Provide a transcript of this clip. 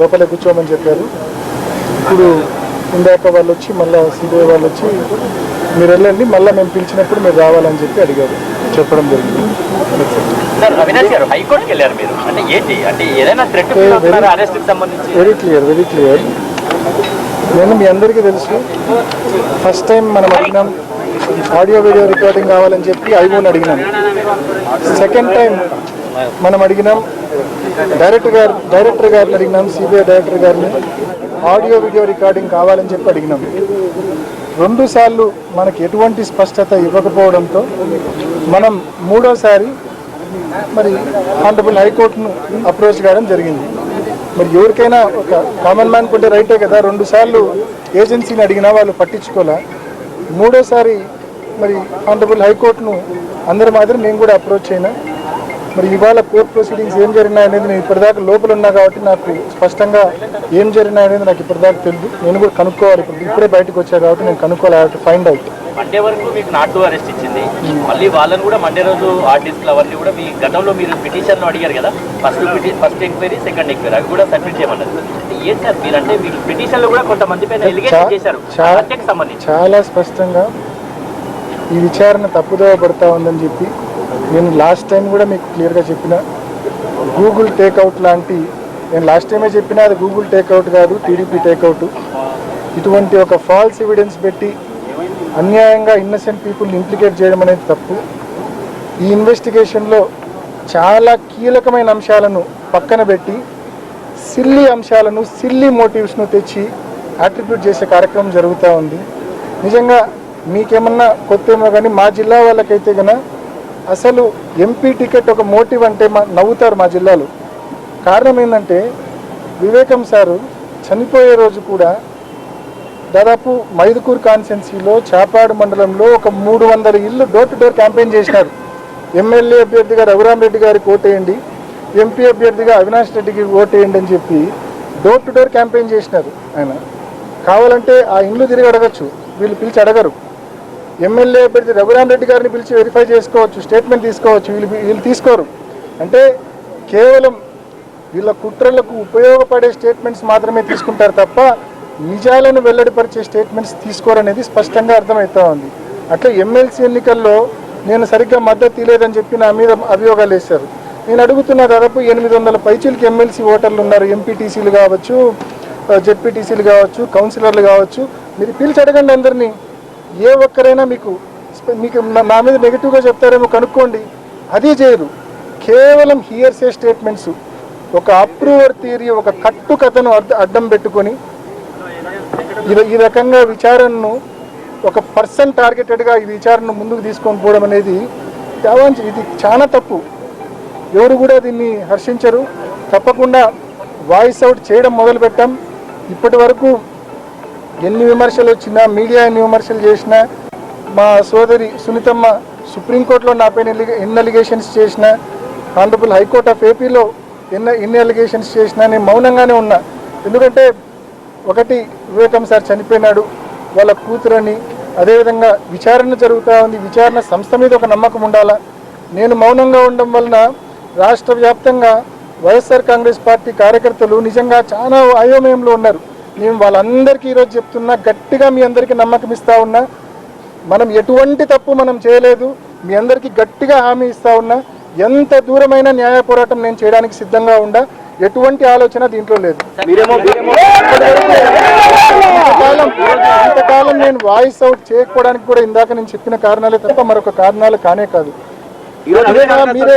లోపల కూర్చోమని చెప్పారు. ఇప్పుడు ఇందాక వాళ్ళు వచ్చి మళ్ళీ సిబిఐ వాళ్ళు వచ్చి మీరు వెళ్ళండి మళ్ళీ మేము పిలిచినప్పుడు మీరు రావాలని చెప్పి అడిగారు. చెప్పడం జరిగింది. వెరీ క్లియర్ వెరీ క్లియర్ నేను మీ అందరికీ తెలుసు ఫస్ట్ టైం మనం అడిగినాం ఆడియో వీడియో రికార్డింగ్ కావాలని చెప్పి ఐఓని అడిగినాం. సెకండ్ టైం మనం అడిగినాం డైరెక్టర్ గారు డైరెక్టర్ గారిని అడిగినాం సిబిఐ డైరెక్టర్ గారిని. ఆడియో వీడియో రికార్డింగ్ కావాలని చెప్పి అడిగినాం. రెండుసార్లు మనకి ఎటువంటి స్పష్టత ఇవ్వకపోవడంతో మనం మూడోసారి మరి ఆనరబుల్ హైకోర్టును అప్రోచ్ కావడం జరిగింది. మరి ఎవరికైనా ఒక కామన్ మ్యాన్ కొంటే రైటే కదా రెండుసార్లు ఏజెన్సీని అడిగినా వాళ్ళు పట్టించుకోలే. మూడోసారి మరి ఆనరబుల్ హైకోర్టును అందరి మాదిరి నేను కూడా అప్రోచ్ అయినా మరి ఇవాళ కోర్ట్ ప్రొసీడింగ్స్ ఏం జరిగినాయనేది నేను ఇప్పటిదాకా లోపల ఉన్నా కాబట్టి నాకు స్పష్టంగా ఏం జరిగినాయనేది నాకు ఇప్పటిదాకా తెలియదు నేను కూడా కనుక్కోవాలి ఇప్పుడు. ఇప్పుడే బయటకు వచ్చా కాబట్టి నేను కనుక్కోవాలి. ఫైండ్ అవుట్ మండే వరకు మీకు నాట్ అరెస్ట్ ఇచ్చింది. మళ్ళీ వాళ్ళని కూడా మండే రోజు ఆర్టిస్టులు అవన్నీ కూడా మీ గతంలో మీరు పిటిషన్ అడిగారు కదా? First first enquiry second enquiry అవి కూడా సబ్మిట్ చేయమన్నారు. ఏంటి సార్ మీరంటే మీ పిటిషన్లో కూడా కొంతమంది పైన ఎలిగేషన్ చేశారు. సంబంధించి. చాలా స్పష్టంగా ఈ విచారణ తప్పుదోవ పడతా ఉందని చెప్పి నేను లాస్ట్ టైం కూడా మీకు క్లియర్గా చెప్పిన గూగుల్ టేక్అవుట్ లాంటి నేను లాస్ట్ టైమే చెప్పినా అది గూగుల్ టేక్అవుట్ కాదు టీడీపీ టేక్అవుట్ ఇటువంటి ఒక ఫాల్స్ ఎవిడెన్స్ పెట్టి అన్యాయంగా ఇన్నసెంట్ పీపుల్ని ఇంప్లికేట్ చేయడం అనేది తప్పు. ఈ ఇన్వెస్టిగేషన్లో చాలా కీలకమైన అంశాలను పక్కన పెట్టి సిల్లీ అంశాలను సిల్లీ మోటివ్స్ను తెచ్చి అట్రిబ్యూట్ చేసే కార్యక్రమం జరుగుతూ ఉంది. నిజంగా మీకేమన్నా కొత్త ఏమో కానీ మా జిల్లా వాళ్ళకైతే గన అసలు ఎంపీ టికెట్ ఒక మోటివ్ అంటే మా నవ్వుతారు మా జిల్లాలో. కారణం ఏంటంటే వివేకం సారు చనిపోయే రోజు కూడా దాదాపు మైదుకూర్ కాన్స్టెన్సీలో చాపాడు మండలంలో ఒక మూడు వందల ఇల్లు డోర్ టు డోర్ క్యాంపెయిన్ చేసినారు. ఎమ్మెల్యే అభ్యర్థిగా రఘురామ్ రెడ్డి గారికి ఓటేయండి ఎంపీ అభ్యర్థిగా అవినాష్ రెడ్డికి ఓటేయండి అని చెప్పి డోర్ టు డోర్ క్యాంపెయిన్ చేసినారు ఆయన. కావాలంటే ఆ ఇండ్లు తిరిగి అడగచ్చు వీళ్ళు పిలిచి అడగరు. ఎమ్మెల్యే పెడితే రఘురామ్ రెడ్డి గారిని పిలిచి వెరిఫై చేసుకోవచ్చు స్టేట్మెంట్ తీసుకోవచ్చు వీళ్ళు వీళ్ళు తీసుకోరు. అంటే కేవలం వీళ్ళ కుట్రలకు ఉపయోగపడే స్టేట్మెంట్స్ మాత్రమే తీసుకుంటారు తప్ప నిజాలను వెల్లడిపరిచే స్టేట్మెంట్స్ తీసుకోరనేది స్పష్టంగా అర్థమవుతా ఉంది. అట్లా ఎమ్మెల్సీ ఎన్నికల్లో నేను సరిగ్గా మద్దతు లేదని చెప్పి నా మీద అభియోగాలు వేశారు. నేను అడుగుతున్న దాదాపు ఎనిమిది వందల పైచీలకి ఎమ్మెల్సీ ఓటర్లు ఉన్నారు. ఎంపీటీసీలు కావచ్చు జెడ్పీటీసీలు కావచ్చు కౌన్సిలర్లు కావచ్చు. మీరు పిలిచి అడగండి అందరినీ. ఏ ఒక్కరైనా మీకు మీకు నా- మీద నెగిటివ్గా చెప్తారేమో కనుక్కోండి. అది చేయరు. కేవలం హియర్సే స్టేట్మెంట్స్ ఒక అప్రూవర్ థియరీ ఒక కట్టు కథను అడ్డ- అడ్డం పెట్టుకొని ఇది ఈ రకంగా విచారణను ఒక పర్సన్ టార్గెటెడ్గా ఈ విచారణను ముందుకు తీసుకొని పోవడం అనేది ఇది చాలా తప్పు. ఎవరు కూడా దీన్ని హర్షించరు. తప్పకుండా వాయిస్ అవుట్ చేయడం మొదలు పెట్టాం ఇప్పటి వరకు ఎన్ని విమర్శలు వచ్చినా మీడియా ఎన్ని విమర్శలు చేసినా మా సోదరి సునీతమ్మ సుప్రీంకోర్టులో నాపైన ఎన్ని- అలిగేషన్స్ చేసినా ఆనరబుల్ హైకోర్ట్ ఆఫ్ ఏపీలో ఎన్ని ఎన్ని అలిగేషన్స్ చేసినా నేను మౌనంగానే ఉన్నా. ఎందుకంటే ఒకటి వివేకం సార్ చనిపోయినాడు వాళ్ళ కూతురని అదేవిధంగా విచారణ జరుగుతూ ఉంది విచారణ సంస్థ మీద ఒక నమ్మకం ఉండాలా? నేను మౌనంగా ఉండడం వలన రాష్ట్ర వ్యాప్తంగా వైఎస్ఆర్ కాంగ్రెస్ పార్టీ కార్యకర్తలు నిజంగా చాలా అయోమయంలో ఉన్నారు. నేను వాళ్ళందరికీ ఈరోజు చెప్తున్నా గట్టిగా మీ అందరికీ నమ్మకం ఇస్తా ఉన్నా. మనం ఎటువంటి తప్పు మనం చేయలేదు. మీ అందరికీ గట్టిగా హామీ ఇస్తా ఉన్నా. ఎంత దూరమైన న్యాయ పోరాటం నేను చేయడానికి సిద్ధంగా ఉండా. ఎటువంటి ఆలోచన దీంట్లో లేదు. మీరేమో ఇంతకాలం నేను వాయిస్ అవుట్ చేయకపోవడానికి కూడా ఇందాక నేను చెప్పిన కారణాలే తప్ప మరొక కారణాలు కానే కాదు. మీరే